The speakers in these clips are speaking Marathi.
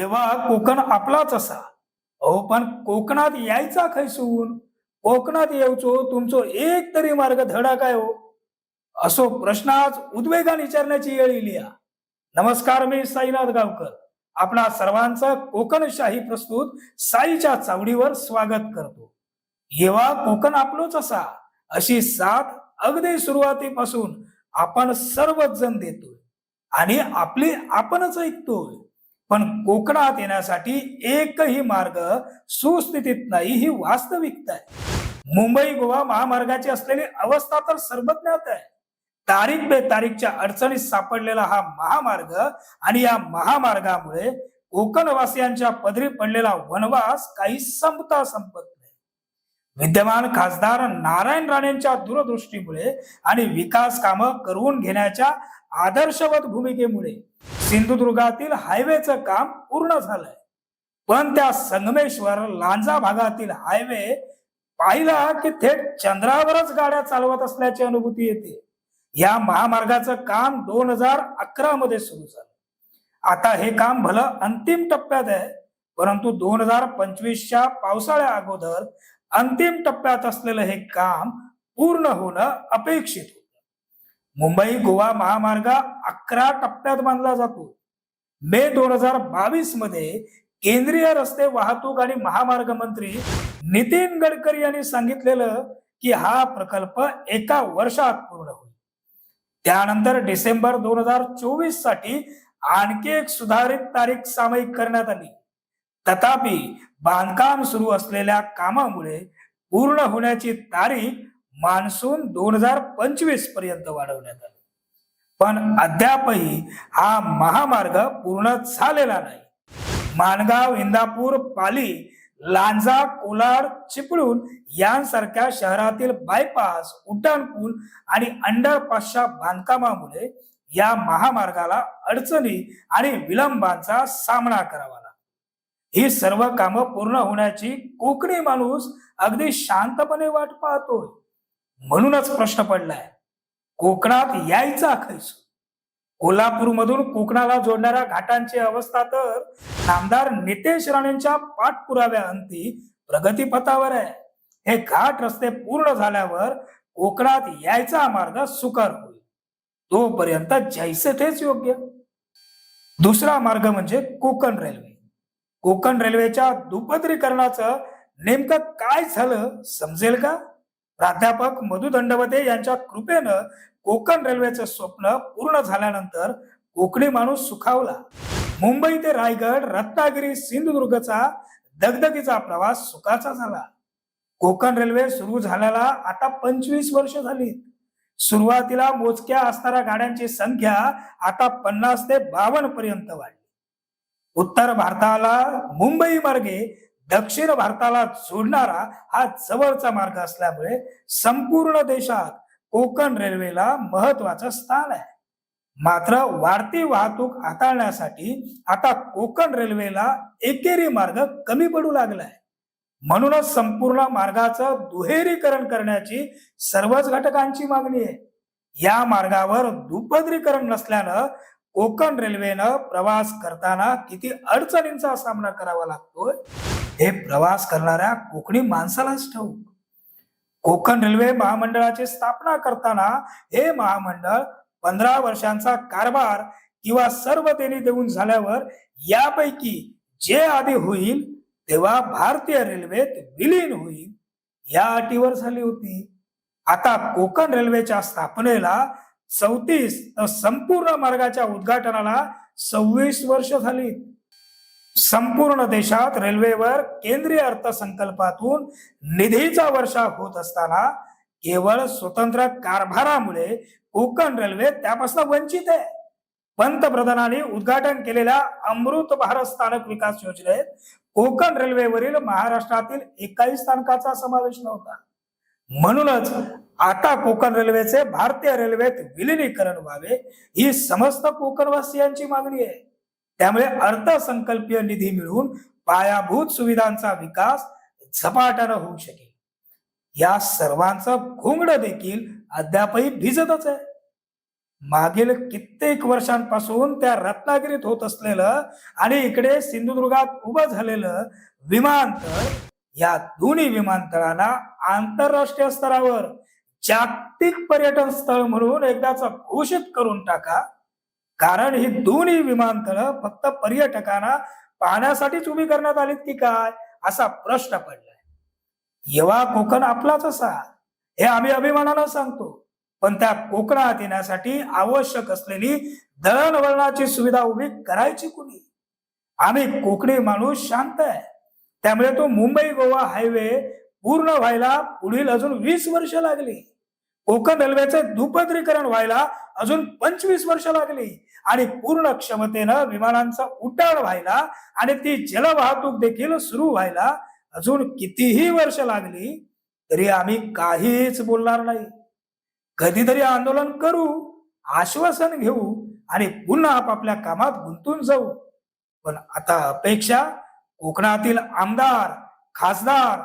जेव्हा कोकण आपलाच असा. अहो पण कोकणात यायचा खैसून? कोकणात येऊचो तुमचो एक तरी मार्ग धडा काय हो? असो प्रश्न आज उद्वेगाने विचारण्याची वेळ इली नमस्कार मी साईनाथ गावकर. आपणा सर्वांचं कोकणशाही प्रस्तुत साईच्या चावडीवर स्वागत करतो. येवा कोकण आपलोच असा अशी साथ अगदी सुरुवातीपासून आपण सर्वच जण देतोय. आणि आपली आपणच ऐकतोय. पण कोकणात येण्यासाठी एकही मार्ग सुस्थितीत नाही ही वास्तविकता आहे. मुंबई गोवा महामार्गाची असलेली अवस्था तर सर्वज्ञात आहे. तारीख बे तारीखच्या अडचणीत सापडलेला हा महामार्ग आणि या महामार्गामुळे कोकणवासियांच्या पदरी पडलेला वनवास काही संपता संपत नाही. विद्यमान खासदार नारायण राणेंच्या दूरदृष्टीमुळे आणि विकास कामं करून घेण्याच्या आदर्शवत भूमिकेमुळे सिंधुदुर्गातील हायवेचं काम पूर्ण झालंय. पण त्या संगमेश्वर लांजा भागातील हायवे पाहिला की थेट चंद्रावरच गाड्या चालवत असल्याची अनुभूती येते. या महामार्गाचं काम दोन हजार अकरा मध्ये सुरू झालं. आता हे काम भलं अंतिम टप्प्यात आहे परंतु दोन हजार पंचवीसच्या पावसाळ्या अगोदर अंतिम टप्प्यात असलेलं हे काम पूर्ण होणं अपेक्षित होतं. मुंबई गोवा महामार्ग अकरा टप्प्यात बांधला जातो. मे दोन हजार बावीसमध्ये केंद्रीय रस्ते वाहतूक आणि महामार्ग मंत्री नितीन गडकरी यांनी सांगितलेलं की हा प्रकल्प एका वर्षात पूर्ण होईल. त्यानंतर डिसेंबर दोन हजार चोवीससाठी आणखी एक सुधारित तारीख सामायिक करण्यात आली. तथापि बांधकाम सुरू असलेल्या कामामुळे पूर्ण होण्याची तारीख मान्सून दोन हजार पंचवीसपर्यंत वाढवण्यात आली. पण अद्यापही हा महामार्ग पूर्ण झालेला नाही. माणगाव इंदापूर पाली लांजा कोलाड चिपळूण यांसारख्या शहरातील बायपास उड्डाणपूल आणि अंडरपासच्या बांधकामामुळे या महामार्गाला अडचणी आणि विलंबांचा सामना करावा लागला. ही सर्व कामं पूर्ण होण्याची कोकणी माणूस अगदी शांतपणे वाट पाहतोय. म्हणूनच प्रश्न पडलाय. कोकणात यायचा खैस कोल्हापूरमधून कोकणाला जोडणाऱ्या घाटांची अवस्था तर नामदार नितेश राणेंच्या पाठपुराव्या अंती प्रगतीपथावर आहे. हे घाट रस्ते पूर्ण झाल्यावर कोकणात यायचा मार्ग सुकर होईल. तोपर्यंत जैसे तेच योग्य. दुसरा मार्ग म्हणजे कोकण रेल्वे. कोकण रेल्वेच्या दुपदरीकरणाचं नेमकं काय झालं समजेल का? प्राध्यापक मधु दंडवते यांच्या कृपेनं कोकण रेल्वेचं स्वप्न पूर्ण झाल्यानंतर कोकणी माणूस सुखावला. मुंबई ते रायगड रत्नागिरी सिंधुदुर्गचा दगदगीचा प्रवास सुखाचा झाला. कोकण रेल्वे सुरू झाल्याला आता पंचवीस वर्ष झाली सुरुवातीला मोजक्या असणाऱ्या गाड्यांची संख्या आता पन्नास ते बावन्न पर्यंत वाढली. उत्तर भारताला मुंबई मार्गे दक्षिण भारताला जोडणारा हा जवळचा मार्ग असल्यामुळे संपूर्ण देशात कोकण रेल्वेला महत्वाचं स्थान आहे. मात्र वाढती वाहतूक हाताळण्यासाठी आता कोकण रेल्वेला एकेरी मार्ग कमी पडू लागलाय. म्हणूनच संपूर्ण मार्गाचं दुहेरीकरण करण्याची सर्वच घटकांची मागणी आहे. या मार्गावर दुपदरीकरण नसल्यानं कोकण रेल्वेनं प्रवास करताना किती अडचणींचा सामना करावा लागतोय? हे प्रवास करणाऱ्या कोकणी माणसालाच ठाऊक कोकण रेल्वे महामंडळाची स्थापना करताना हे महामंडळ पंधरा वर्षांचा कारभार किंवा सर्व देणी देऊन झाल्यावर यापैकी जे आधी होईल तेव्हा भारतीय रेल्वेत विलीन होईल या अटीवर झाली होती. आता कोकण रेल्वेच्या स्थापनेला चौतीस तर संपूर्ण मार्गाच्या उद्घाटनाला सव्वीस वर्ष झाली संपूर्ण देशात रेल्वेवर केंद्रीय अर्थसंकल्पातून निधीचा वर्षा होत असताना केवळ स्वतंत्र कारभारामुळे कोकण रेल्वे त्यापासून वंचित आहे. पंतप्रधानांनी उद्घाटन केलेल्या अमृत भारत स्थानक विकास योजनेत कोकण रेल्वेवरील महाराष्ट्रातील एकाही स्थानकाचा समावेश नव्हता. म्हणूनच आता कोकण रेल्वेचे भारतीय रेल्वेत विलिनीकरण व्हावे ही समस्त कोकणवासियांची मागणी आहे. त्यामुळे अर्थसंकल्पीय निधी मिळून पायाभूत सुविधांचा विकास झपाट्यानं होऊ शकेल. या सर्वांचं घोंगड देखील अद्यापही भिजतच आहे. मागील कित्येक वर्षांपासून त्या रत्नागिरीत होत असलेलं आणि इकडे सिंधुदुर्गात उभं झालेलं विमानतळ या दोन्ही विमानतळांना आंतरराष्ट्रीय स्तरावर जागतिक पर्यटन स्थळ म्हणून एकदाच घोषित करून टाका. कारण ही दोन्ही विमानतळं फक्त पर्यटकांना पाहण्यासाठीच उभी करण्यात आलीत की काय? असा प्रश्न पडलाय. येवा कोकण आपलाच असा. हे आम्ही अभिमानानं सांगतो. पण त्या कोकणात येण्यासाठी आवश्यक असलेली दळणवळणाची सुविधा उभी करायची कुणी? आम्ही कोकणी माणूस शांत आहे. त्यामुळे तो मुंबई गोवा हायवे पूर्ण व्हायला पुढील अजून वीस वर्ष लागली. कोकण रेल्वेचे दुपदरीकरण व्हायला अजून पंचवीस वर्ष लागली. आणि पूर्ण क्षमतेनं विमानांचा उड्डाण व्हायला आणि ती जलवाहतूक देखील सुरू व्हायला अजून कितीही वर्ष लागली तरी आम्ही काहीच बोलणार नाही. कधीतरी आंदोलन करू आश्वासन घेऊ आणि पुन्हा आपापल्या कामात गुंतून जाऊ. पण आता अपेक्षा कोकणातील आमदार खासदार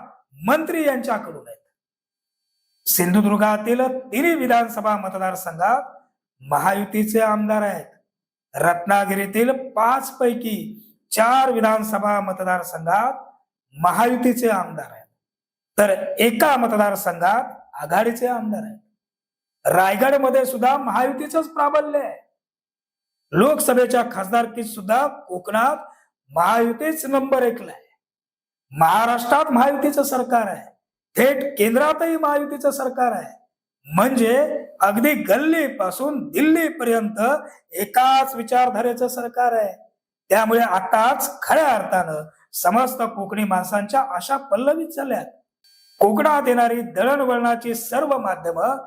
मंत्री यांच्याकडून आहे. सिंधुदुर्गातील तिन्ही विधानसभा मतदारसंघात महायुतीचे आमदार आहेत. रत्नागिरीतील पाच पैकी चार विधानसभा मतदारसंघात महायुतीचे आमदार आहेत. तर एका मतदारसंघात आघाडीचे आमदार आहेत. रायगडमध्ये सुद्धा महायुतीचंच प्राबल्य आहे. लोकसभेच्या खासदारकीत सुद्धा कोकणात महायुतीच नंबर एकला आहे. महाराष्ट्रात महायुतीचं सरकार आहे. थेट केंद्रातही महायुतीचं सरकार आहे. म्हणजे अगदी गल्ली पासून दिल्ली पर्यंत एकाच विचारधारेचं सरकार आहे. त्यामुळे आताच खऱ्या अर्थानं समस्त कोकणी माणसांच्या आशा पल्लवित झाल्यात. कोकणात येणारी दळणवळणाची सर्व माध्यमं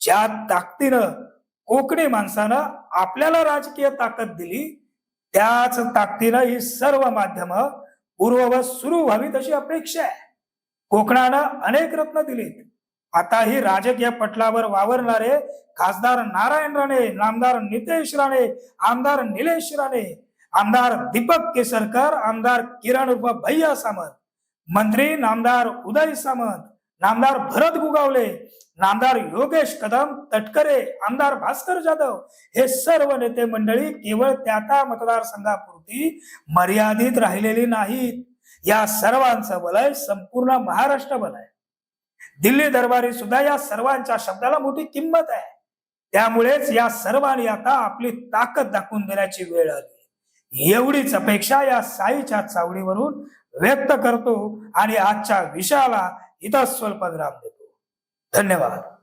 ज्या ताकदीनं कोकणी माणसानं आपल्याला राजकीय ताकद दिली त्याच ताकदीनं ही सर्व माध्यमं पूर्ववत सुरू व्हावी तशी अपेक्षा आहे. कोकणानं अनेक रत्न दिलीत. आताही राजकीय पटलावर वावरणारे खासदार नारायण राणे नामदार नितेश राणे आमदार निलेश राणे आमदार दीपक केसरकर आमदार किरण उर्फ भैया सामंत मंत्री नामदार उदय सामंत नामदार भरत गुगावले नामदार योगेश कदम तटकरे आमदार भास्कर जाधव हे सर्व नेते मंडळी केवळ त्या त्या मतदारसंघापुरती मर्यादित राहिलेली नाहीत. या सर्वांचं वलय संपूर्ण महाराष्ट्र बल आहे दिल्ली दरबारी सुद्धा या सर्वांच्या शब्दाला मोठी किंमत आहे. त्यामुळेच या सर्वांनी आता आपली ताकद दाखवून देण्याची वेळ आली. एवढीच अपेक्षा या साईच्या चावडीवरून व्यक्त करतो आणि आजच्या विषयाला इथं स्वल्पविराम देतो. धन्यवाद.